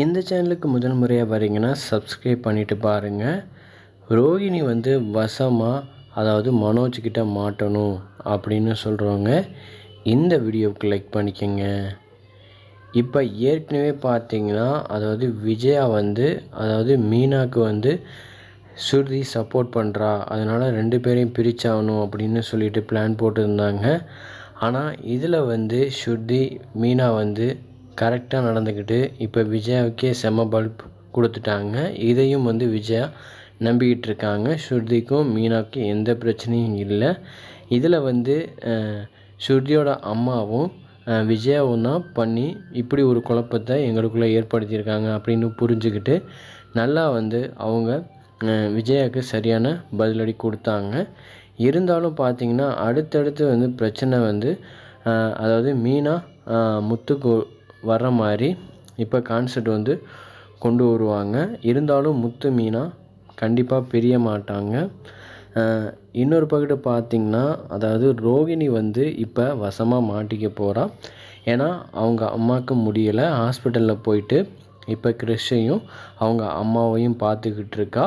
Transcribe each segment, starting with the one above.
இந்த சேனலுக்கு முதல் முறையாக வரீங்கன்னா சப்ஸ்கிரைப் பண்ணிவிட்டு பாருங்கள் ரோகிணி வந்து வசமாக அதாவது மனோஜ்கிட்ட மாட்டணும் அப்படின்னு சொல்கிறவங்க இந்த வீடியோவுக்கு லைக் பண்ணிக்கோங்க. இப்போ ஏற்கனவே பார்த்தீங்கன்னா அதாவது விஜயா வந்து அதாவது மீனாக்கு வந்து ஸ்ருதி சப்போர்ட் பண்ணுறா அதனால் ரெண்டு பேரையும் பிரிச்சாகணும் அப்படின்னு சொல்லிட்டு பிளான் போட்டிருந்தாங்க. ஆனால் இதில் வந்து ஸ்ருதி மீனா வந்து கரெக்டாக நடந்துக்கிட்டு இப்போ விஜயாவுக்கே செம பல்ப் கொடுத்துட்டாங்க. இதையும் வந்து விஜயா நம்பிக்கிட்டு இருக்காங்க. ஸ்ருதிக்கும் மீனாக்கும் எந்த பிரச்சனையும் இல்லை. இதில் வந்து ஸ்ருதியோட அம்மாவும் விஜயாவும் தான் பண்ணி இப்படி ஒரு குழப்பத்தை எங்களுக்குள்ளே ஏற்படுத்தியிருக்காங்க அப்படின்னு புரிஞ்சுக்கிட்டு நல்லா வந்து அவங்க விஜயாவுக்கு சரியான பதிலடி கொடுத்தாங்க. இருந்தாலும் பார்த்தீங்கன்னா அடுத்தடுத்து வந்து பிரச்சனை வந்து அதாவது மீனா முத்துக்கு வர்ற மாதிரி இப்போ கான்செப்ட் வந்து கொண்டு வருவாங்க. இருந்தாலும் முத்து மீனா கண்டிப்பாக பிரிய மாட்டாங்க. இன்னொரு பக்கத்து பார்த்திங்கன்னா அதாவது ரோகிணி வந்து இப்போ வசமாக மாட்டிக்க போகிறா ஏன்னா அவங்க அம்மாவுக்கு முடியலை. ஹாஸ்பிட்டலில் போயிட்டு இப்போ கிறிஷையும் அவங்க அம்மாவையும் பார்த்துக்கிட்டு இருக்கா.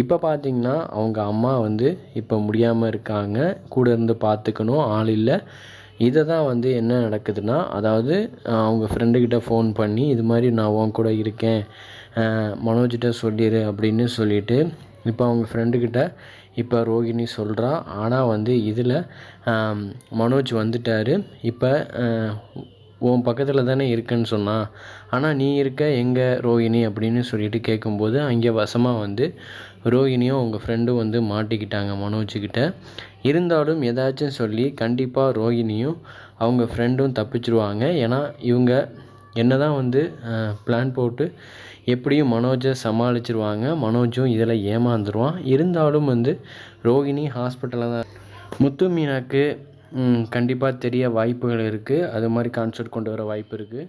இப்போ பார்த்தீங்கன்னா அவங்க அம்மா வந்து இப்போ முடியாமல் இருக்காங்க. கூட இருந்து பார்த்துக்கணும் ஆள் இல்லை. இதை தான் வந்து என்ன நடக்குதுன்னா அதாவது அவங்க ஃப்ரெண்டுக்கிட்ட ஃபோன் பண்ணி இது மாதிரி நான் உன் கூட இருக்கேன் அஹ், மனோஜ்கிட்ட சொல்லிடு அப்படின்னு சொல்லிட்டு இப்போ அவங்க ஃப்ரெண்டுக்கிட்ட இப்போ ரோகிணி சொல்கிறா ஆனால் வந்து இதில் மனோஜ் வந்துட்டார். இப்போ உன் பக்கத்தில் தானே இருக்கேன்னு சொன்னான் ஆனால் நீ இருக்க எங்கே ரோகிணி அப்படின்னு சொல்லிட்டு கேட்கும்போது அங்கே வசமாக வந்து ரோகிணியும் உங்கள் ஃப்ரெண்டும் வந்து மாட்டிக்கிட்டாங்க மனோஜ்கிட்ட. இருந்தாலும் ஏதாச்சும் சொல்லி கண்டிப்பாக ரோகிணியும் அவங்க ஃப்ரெண்டும் தப்பிச்சிருவாங்க. ஏன்னா இவங்க என்ன தான் வந்து பிளான் போட்டு எப்படியும் மனோஜை சமாளிச்சிருவாங்க. மனோஜும் இதில் ஏமாந்துருவான். இருந்தாலும் வந்து ரோகிணி ஹாஸ்பிட்டலில் தான். முத்து மீனாக்கு கண்டிப்பாக தெரிய வாய்ப்புகள் இருக்குது அது மாதிரி கான்செப்ட் கொண்டு வர வாய்ப்பு இருக்குது